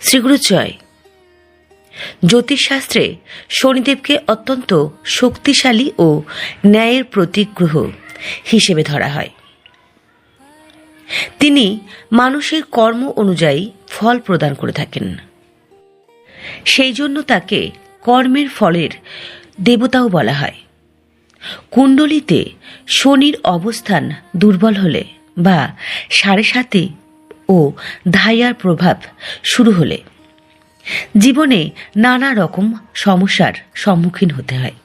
শ্রীগুরু জয় জ্যোতিষশাস্ত্রে শনিদেবকে অত্যন্ত শক্তিশালী ও ন্যায়ের প্রতীক গ্রহ হিসেবে ধরা হয়। তিনি মানুষের কর্ম অনুযায়ী ফল প্রদান করে থাকেন। সেই জন্য তাকে কর্মের ফলের দেবতাও বলা হয়। কুণ্ডলিতে শনির অবস্থান দুর্বল হলে বা সাড়ে সাতে ও ধাইয়ার প্রভাব শুরু হলে জীবনে নানা রকম সমস্যার সম্মুখীন হতে হয়।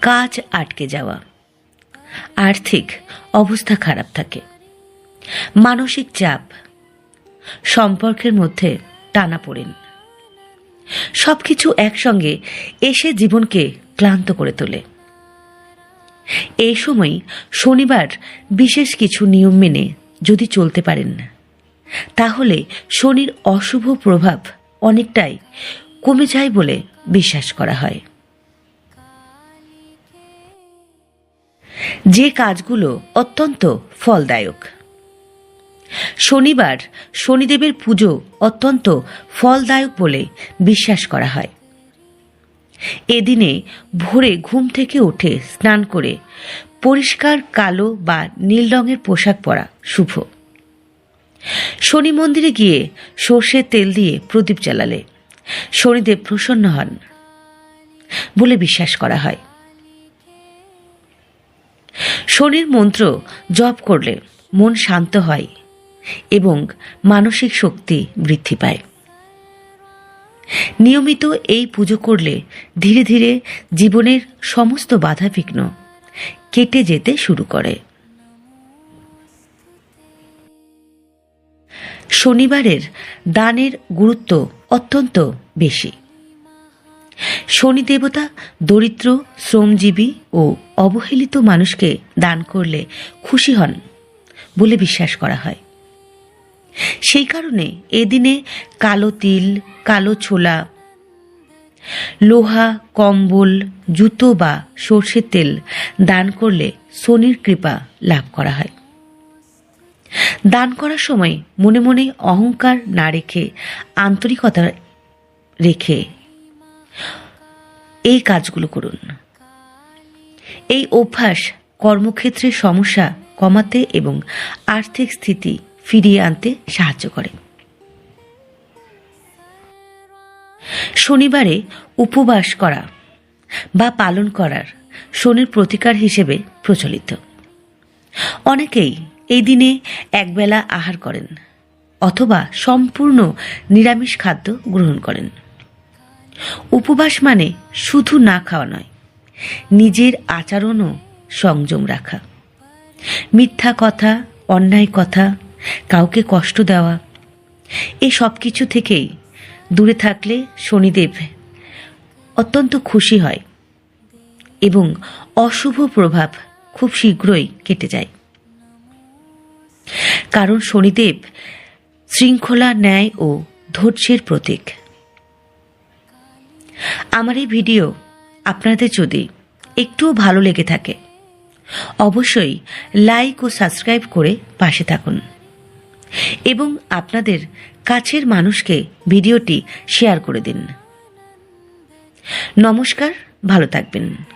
কাজ আটকে যাওয়া, আর্থিক অবস্থা খারাপ থাকে, মানসিক চাপ, সম্পর্কের মধ্যে টানা পড়েন। সবকিছু একসঙ্গে এসে জীবনকে ক্লান্ত করে তোলে। এই সময় শনিবার বিশেষ কিছু নিয়ম মেনে যদি চলতে পারেন না তাহলে শনির অশুভ প্রভাব অনেকটাই কমে যায় বলে বিশ্বাস করা হয়। যে কাজগুলো অত্যন্ত ফলদায়ক। শনিবার শনিদেবের পুজো অত্যন্ত ফলদায়ক বলে বিশ্বাস করা হয়। এদিনে ভোরে ঘুম থেকে উঠে স্নান করে পরিষ্কার কালো বা নীল রঙের পোশাক পরা শুভ। শনি মন্দিরে গিয়ে সর্ষের তেল দিয়ে প্রদীপ জ্বালালে। শনিদেব প্রসন্ন হন বলে বিশ্বাস করা হয়। শনির মন্ত্র জপ করলে মন শান্ত হয় এবং মানসিক শক্তি বৃদ্ধি পায়। নিয়মিত এই পুজো করলে ধীরে ধীরে জীবনের সমস্ত বাধাবিঘ্ন কেটে যেতে শুরু করে। শনিবারের দানের গুরুত্ব অত্যন্ত বেশি। শনি দেবতা দরিদ্র, শ্রমজীবী ও অবহেলিত মানুষকে দান করলে খুশি হন বলে বিশ্বাস করা হয়। সেই কারণে এদিনে কালো তিল, কালো ছোলা, লোহা, কম্বল, জুতো বা সর্ষের তেল দান করলে শনির কৃপা লাভ করা হয়। দান করার সময় মনে মনে অহংকার না রেখে, আন্তরিকতা রেখে এই কাজগুলো করুন। এই অভ্যাস কর্মক্ষেত্রে সমস্যা কমাতে এবং আর্থিক স্থিতি ফিরিয়ে আনতে সাহায্য করে। শনিবারে উপবাস করা বা পালন করার শনির প্রতিকার হিসেবে প্রচলিত। অনেকেই এই দিনে একবেলা আহার করেন অথবা সম্পূর্ণ নিরামিষ খাদ্য গ্রহণ করেন। উপবাস মানে শুধু না খাওয়া নয়, নিজের আচরণও সংযম রাখা। মিথ্যা কথা, অন্যায় কথা কাউকে কষ্ট দেওয়া। এই সব কিছু থেকেই দূরে থাকলে শনিদেব অত্যন্ত খুশি হয় এবং অশুভ প্রভাব খুব শীঘ্রই কেটে যায়। কারণ শনিদেব শৃঙ্খলা, ন্যায় ও ধৈর্যের প্রতীক। আমার এই ভিডিও আপনাদের যদি একটুও ভালো লেগে থাকে, অবশ্যই লাইক ও সাবস্ক্রাইব করে পাশে থাকুন। এবং আপনাদের কাছের মানুষকে ভিডিওটি শেয়ার করে দিন। নমস্কার ভালো থাকবেন।